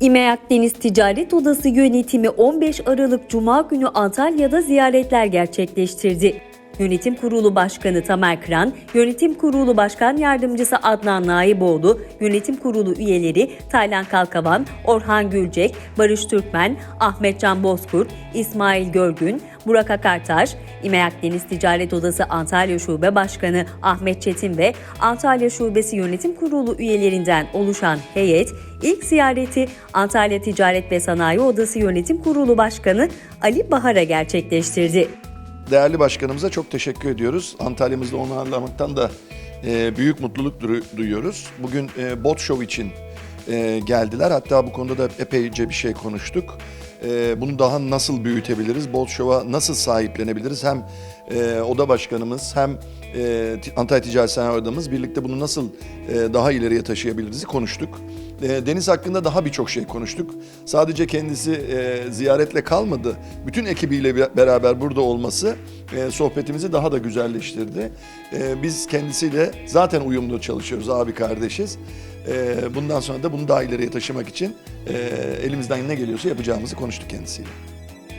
İME Akdeniz Ticaret Odası yönetimi 15 Aralık Cuma günü Antalya'da ziyaretler gerçekleştirdi. Yönetim Kurulu Başkanı Tamer Kıran, Yönetim Kurulu Başkan Yardımcısı Adnan Naiboğlu, Yönetim Kurulu üyeleri Taylan Kalkavan, Orhan Gülcek, Barış Türkmen, Ahmet Can Bozkurt, İsmail Görgün, Burak Akartaş, İME Akdeniz Ticaret Odası Antalya Şube Başkanı Ahmet Çetin ve Antalya Şubesi Yönetim Kurulu üyelerinden oluşan heyet ilk ziyareti Antalya Ticaret ve Sanayi Odası Yönetim Kurulu Başkanı Ali Bahar'a gerçekleştirdi. Değerli başkanımıza çok teşekkür ediyoruz. Antalya'mızda onu ağırlamaktan da e, büyük mutluluk du- duyuyoruz. Bugün e, bot show için e, geldiler. Hatta bu konuda da epeyce bir şey konuştuk. E, bunu daha nasıl büyütebiliriz? Bot show'a nasıl sahiplenebiliriz? Hem e, oda başkanımız hem e, Antalya Ticaret Sanayi Odamız birlikte bunu nasıl e, daha ileriye taşıyabiliriz konuştuk. Deniz hakkında daha birçok şey konuştuk. Sadece kendisi ziyaretle kalmadı. Bütün ekibiyle be- beraber burada olması sohbetimizi daha da güzelleştirdi. Biz kendisiyle zaten uyumlu çalışıyoruz, abi kardeşiz. E, bundan sonra da bunu daha ileriye taşımak için e, elimizden ne geliyorsa yapacağımızı konuştuk kendisiyle.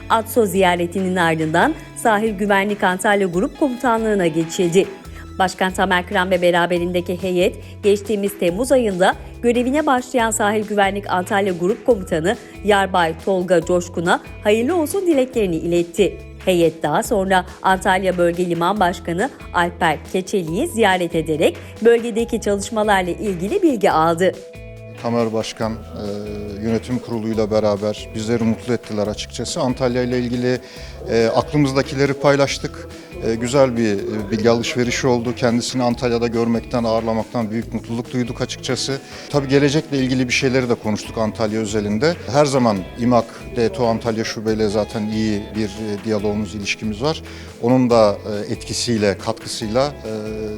ATSO ziyaretinin ardından Sahil Güvenlik Antalya Grup Komutanlığı'na geçildi. Başkan Tamer Kıran ve beraberindeki heyet geçtiğimiz Temmuz ayında görevine başlayan Sahil Güvenlik Antalya Grup Komutanı Yarbay Tolga Coşkun'a hayırlı olsun dileklerini iletti. Heyet daha sonra Antalya Bölge Liman Başkanı Alper Keçeli'yi ziyaret ederek bölgedeki çalışmalarla ilgili bilgi aldı. Tamer Başkan e, yönetim kuruluyla beraber bizleri mutlu ettiler açıkçası. Antalya ile ilgili e, aklımızdakileri paylaştık. E, güzel bir e, bilgi alışverişi oldu. Kendisini Antalya'da görmekten, ağırlamaktan büyük mutluluk duyduk açıkçası. Tabii gelecekle ilgili bir şeyleri de konuştuk Antalya özelinde. Her zaman İMAK, DTO Antalya Şubeyle zaten iyi bir e, diyalogumuz, ilişkimiz var. Onun da e, etkisiyle, katkısıyla e,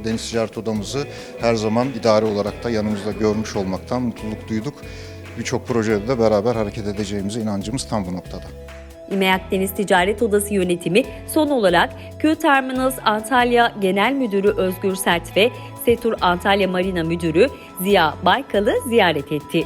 Deniz Ticaret Odamızı her zaman idare olarak da yanımızda görmüş olmaktan mutluluk duyduk. Birçok projede de beraber hareket edeceğimize inancımız tam bu noktada. İME Akdeniz Ticaret Odası yönetimi son olarak Q Terminals Antalya Genel Müdürü Özgür Sert ve Setur Antalya Marina Müdürü Ziya Baykal'ı ziyaret etti.